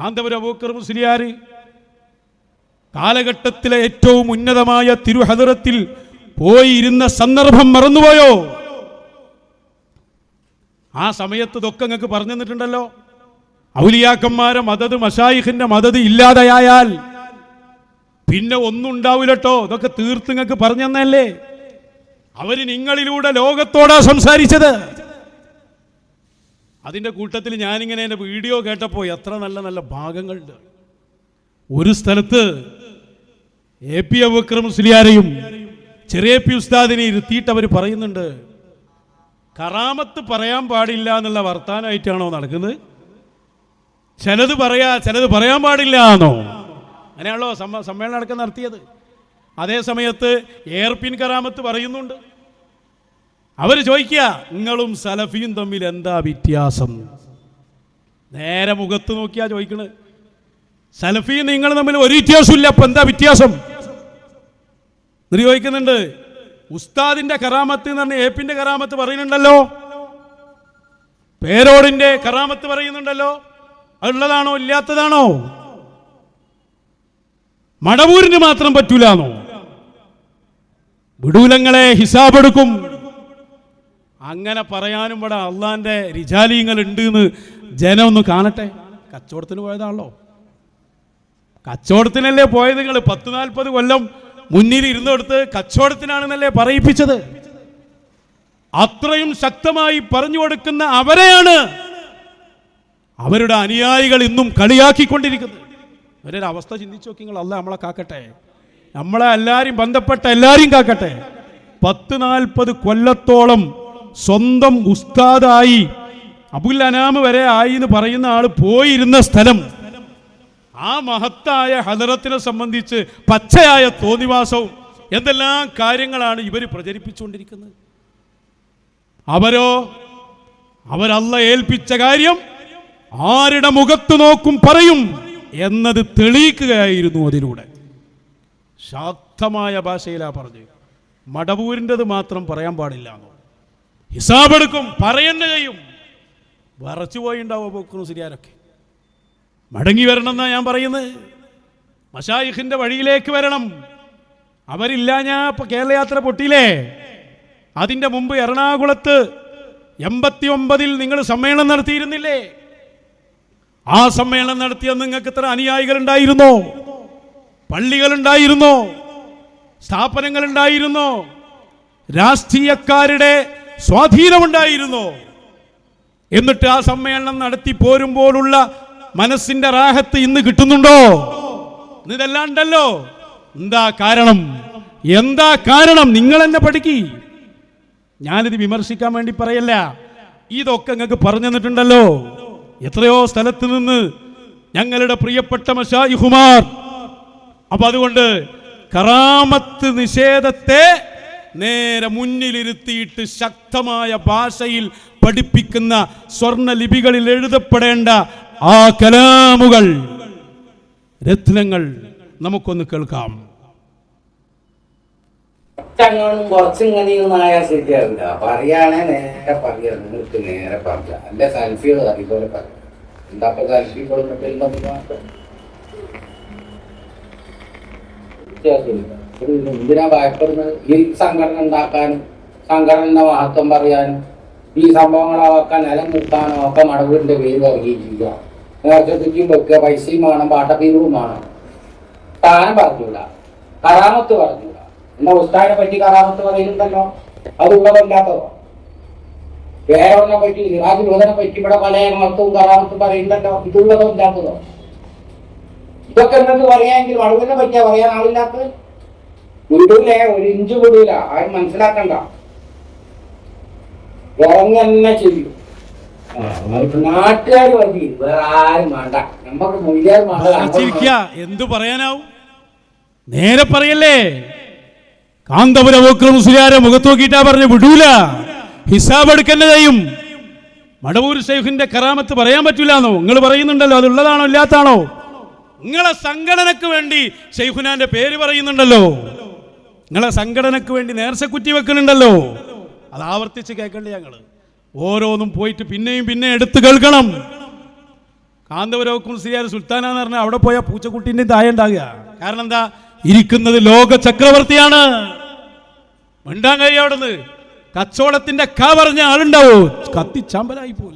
കാന്തപുര അബൂക്കർ മുസ്ലിയാർ കാലഘട്ടത്തിലെ ഏറ്റവും ഉന്നതമായ തിരുഹദറത്തിൽ പോയിരുന്ന സന്ദർഭം മറന്നുപോയോ? ആ സമയത്ത് ഇതൊക്കെ നിങ്ങൾക്ക് പറഞ്ഞു തന്നിട്ടുണ്ടല്ലോ. ഔലിയാക്കന്മാരെ മദത് മഷായിഖിന്റെ മദത് ഇല്ലാതെയായാൽ പിന്നെ ഒന്നും ഉണ്ടാവില്ലട്ടോ. ഇതൊക്കെ തീർത്ത് നിങ്ങൾക്ക് പറഞ്ഞു അവർ നിങ്ങളിലൂടെ ലോകത്തോടാ സംസാരിച്ചത്. അതിന്റെ കൂട്ടത്തിൽ ഞാനിങ്ങനെ എന്റെ വീഡിയോ കേട്ടപ്പോൾ എത്ര നല്ല നല്ല ഭാഗങ്ങളുണ്ട്. ഒരു സ്ഥലത്ത് എ പി അബുക്രം മുസ്ലിയാരെയും ചെറിയ പി ഉസ്താദിനെ ഇരുത്തിയിട്ട് അവർ പറയുന്നുണ്ട് കറാമത്ത് പറയാൻ പാടില്ല എന്നുള്ള വർത്താനമായിട്ടാണോ നടക്കുന്നത്? ചിലത് പറയാ ചിലത് പറയാൻ പാടില്ല എന്നോ? അങ്ങനെയാണല്ലോ സമ്മേളനം അടക്കം നടത്തിയത്. അതേ സമയത്ത് എയർപിൻ കറാമത്ത് പറയുന്നുണ്ട്. അവർ ചോദിക്കുക നിങ്ങളും സലഫിയും തമ്മിൽ എന്താ വ്യത്യാസം? നേരെ മുഖത്ത് നോക്കിയാ ചോദിക്കണത് സലഫിയും നിങ്ങൾ തമ്മിൽ ഒരു വ്യത്യാസമില്ല അപ്പൊ എന്താ വ്യത്യാസം? എന്നിട്ട് ചോദിക്കുന്നുണ്ട് ഉസ്താദിന്റെ കറാമത്ത് എന്ന് പറഞ്ഞ ഏപ്പിന്റെ കറാമത്ത് പറയുന്നുണ്ടല്ലോ? പേരോടിന്റെ കറാമത്ത് പറയുന്നുണ്ടല്ലോ? അതുള്ളതാണോ ഇല്ലാത്തതാണോ? മടവൂരിന് മാത്രം പറ്റൂലാണോ വിടൂലങ്ങളെ ഹിസാബെടുക്കും. അങ്ങനെ പറയാനും ഇവിടെ അള്ളാന്റെ റിജാലിയങ്ങൾ ഉണ്ട് എന്ന് ജനം ഒന്ന് കാണട്ടെ. കച്ചവടത്തിന് പോയതാണല്ലോ. കച്ചവടത്തിനല്ലേ പോയത് നിങ്ങൾ പത്ത് നാൽപ്പത് കൊല്ലം മുന്നിൽ ഇരുന്നെടുത്ത് കച്ചവടത്തിനാണെന്നല്ലേ പറയിപ്പിച്ചത്? അത്രയും ശക്തമായി പറഞ്ഞു കൊടുക്കുന്ന അവരെയാണ് അവരുടെ അനുയായികൾ ഇന്നും കളിയാക്കിക്കൊണ്ടിരിക്കുന്നത്. അവരൊരു അവസ്ഥ ചിന്തിച്ചു നോക്കി നിങ്ങൾ. അല്ല നമ്മളെ കാക്കട്ടെ. നമ്മളെ എല്ലാവരും ബന്ധപ്പെട്ട എല്ലാവരും കാക്കട്ടെ. പത്ത് നാൽപ്പത് കൊല്ലത്തോളം സ്വന്തം ഉസ്താദായി അബുൽ അനാമ് വരെ ആയി എന്ന് പറയുന്ന ആൾ പോയിരുന്ന സ്ഥലം. ആ മഹത്തായ ഹദറത്തിനെ സംബന്ധിച്ച് പച്ചയായ തോന്നിവാസവും എന്തെല്ലാം കാര്യങ്ങളാണ് ഇവർ പ്രചരിപ്പിച്ചുകൊണ്ടിരിക്കുന്നത്. അവരോ അവരല്ല ഏൽപ്പിച്ച കാര്യം ആരുടെ മുഖത്ത് നോക്കും പറയും എന്നത് തെളിയിക്കുകയായിരുന്നു അതിലൂടെ. ശാക്തമായ ഭാഷയിലാ പറഞ്ഞു മടവൂരിന്റെത് മാത്രം പറയാൻ പാടില്ല ഹിസാബെടുക്കും പറയന്നെ ചെയ്യും. വറച്ചു പോയിണ്ടാവോ പോക്കുന്നു സിരിയാരൊക്കെ മടങ്ങി വരണം എന്നാ ഞാൻ പറയുന്നത്. മഷായിഖിന്റെ വഴിയിലേക്ക് വരണം. അവരില്ല ഞാൻ കേരളയാത്ര പൊട്ടിയില്ലേ? അതിന്റെ മുമ്പ് എറണാകുളത്ത് എൺപത്തി ഒമ്പതിൽ നിങ്ങൾ സമ്മേളനം നടത്തിയിരുന്നില്ലേ? ആ സമ്മേളനം നടത്തിയ നിങ്ങൾക്ക് ഇത്ര അനുയായികളുണ്ടായിരുന്നോ? പള്ളികളുണ്ടായിരുന്നോ? സ്ഥാപനങ്ങളുണ്ടായിരുന്നോ? രാഷ്ട്രീയക്കാരുടെ സ്വാധീനമുണ്ടായിരുന്നോ. എന്നിട്ട് ആ സമ്മേളനം നടത്തി പോരുമ്പോഴുള്ള മനസ്സിന്റെ റാഹത്ത് ഇന്ന് കിട്ടുന്നുണ്ടോ? ഇതല്ലാണ്ടല്ലോ. എന്താ കാരണം? എന്താ കാരണം? നിങ്ങൾ എന്നെ പഠിക്കി. ഞാനിത് വിമർശിക്കാൻ വേണ്ടി പറയല്ല. ഇതൊക്കെ നിങ്ങൾക്ക് പറഞ്ഞു തന്നിട്ടുണ്ടല്ലോ. എത്രയോ സ്ഥലത്ത് നിന്ന് ഞങ്ങളുടെ പ്രിയപ്പെട്ട മഷായിഹുമാർ. അപ്പൊ അതുകൊണ്ട് കറാമത്ത് നിഷേധത്തെ നേരെ മുന്നിലിരുത്തിയിട്ട് ശക്തമായ ഭാഷയിൽ പഠിപ്പിക്കുന്ന സ്വർണ ലിപികളിൽ എഴുതപ്പെടേണ്ട ആ കലാമുകൾ രത്നങ്ങൾ നമുക്കൊന്ന് കേൾക്കാം. കുറച്ചങ്ങോട്ടും കുറച്ചിങ്ങനെ ആയാൽ ശരിയാവില്ല. പറയാണേ നേരെ പറയാ നിങ്ങൾക്ക് നേരെ പറയാ. അല്ലെ സെൽഫികൾ അതുപോലെ പറയാം. എന്താ സെൽഫി. ഒരു എന്തിനാ ഭയപ്പെടുന്നത്? ഈ സംഘടന ഉണ്ടാക്കാനും സംഘടനയുടെ മഹത്വം പറയാനും ഈ സംഭവങ്ങളാക്കാൻ നിലം നിർത്താനോ ഒക്കെ മടവിന്റെ പേര് ഇറങ്ങിയിട്ടില്ല നേർച്ചത്തിക്കും വെക്കുക പൈസയും വേണം പാട്ടപ്പീരും വേണം. താനം പറഞ്ഞൂല. കറാമത്ത് പറഞ്ഞൂല. എന്നാ ഉസ്താദിനെ പറ്റി കറാമത്ത് പറയുന്നുണ്ടല്ലോ. അതുള്ളതല്ലാത്തതോ വേറെ പറ്റി ഇറാജ് ലോധനെ പറ്റി ഇവിടെ പല മഹത്വവും കറാമത്തും പറയുന്നുണ്ടല്ലോ. ഇതുള്ളതോ ഇല്ലാത്തതോ? ഇതൊക്കെ എന്തെന്ന് പറയാമെങ്കിൽ വളവിനെ പറ്റിയാ പറയാൻ ആളില്ലാത്തത്. വിടൂലേ ഒരു ഇഞ്ച് വിടൂല ആരും മനസ്സിലാക്കണ്ട. റോങ് തന്നെ ചെയ്യും നാട്ടുകാർ മതി വേറെ ആരും വേണ്ട. നമുക്ക് മുയ്യാർ എന്തു പറയാനാവും? നേരെ പറയല്ലേ? കാന്തപുര വക്രം മുസ്ലിയാരെ മുഖത്ത് നോക്കിയിട്ടാ പറഞ്ഞു വിടൂല. ഹിസാബ് എടുക്കന്നെ ചെയ്യും. മടവൂർ ഷെയ്ഖിന്റെ കറാമത്ത് പറയാൻ പറ്റൂലെന്നോ? നിങ്ങൾ പറയുന്നുണ്ടല്ലോ അതുള്ളതാണോ ഇല്ലാത്താണോ? നിങ്ങളെ സംഘടനക്ക് വേണ്ടി ഷെയ്ഖുനാന്റെ പേര് പറയുന്നുണ്ടല്ലോ. നിങ്ങളെ സംഘടനക്ക് വേണ്ടി നേർച്ച കുറ്റി വെക്കുന്നുണ്ടല്ലോ അത് ആവർത്തിച്ച് കേൾക്കണ്ടേ ഞങ്ങൾ? ഓരോന്നും പോയിട്ട് പിന്നെയും പിന്നെ എടുത്ത് കേൾക്കണം. കാന്തപുരം സുൽത്താന സുൽത്താനാന്ന് പറഞ്ഞാൽ അവിടെ പോയാൽ പൂച്ചക്കുട്ടിന്റെ തായ ഉണ്ടാകുക. കാരണം എന്താ? ഇരിക്കുന്നത് ലോക ചക്രവർത്തിയാണ്. മിണ്ടാൻ കഴിയും അവിടെ കച്ചവടത്തിന്റെ ക പറഞ്ഞ ആളുണ്ടാവോ? കത്തിച്ചാമ്പലായി പോയി.